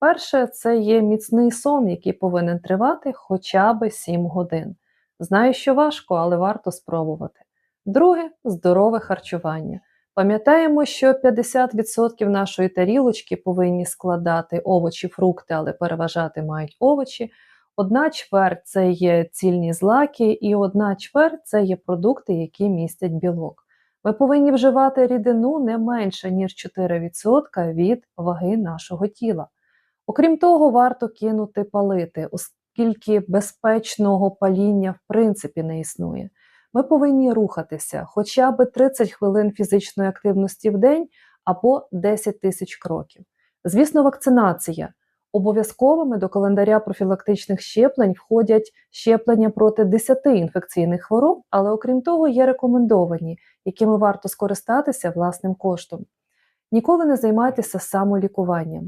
Перше, це є міцний сон, який повинен тривати хоча б 7 годин. Знаю, що важко, але варто спробувати. Друге здорове харчування. Пам'ятаємо, що 50% нашої тарілочки повинні складати овочі, фрукти, але переважати мають овочі. Одна чверть це є цільні злаки, і одна чверть це є продукти, які містять білок. Ми повинні вживати рідину не менше, ніж 4% від ваги нашого тіла. Окрім того, варто кинути палити, оскільки безпечного паління в принципі не існує. Ми повинні рухатися хоча б 30 хвилин фізичної активності в день або 10 тисяч кроків. Звісно, вакцинація. Обов'язковими до календаря профілактичних щеплень входять щеплення проти 10 інфекційних хвороб, але окрім того, є рекомендовані, якими варто скористатися власним коштом. Ніколи не займайтеся самолікуванням.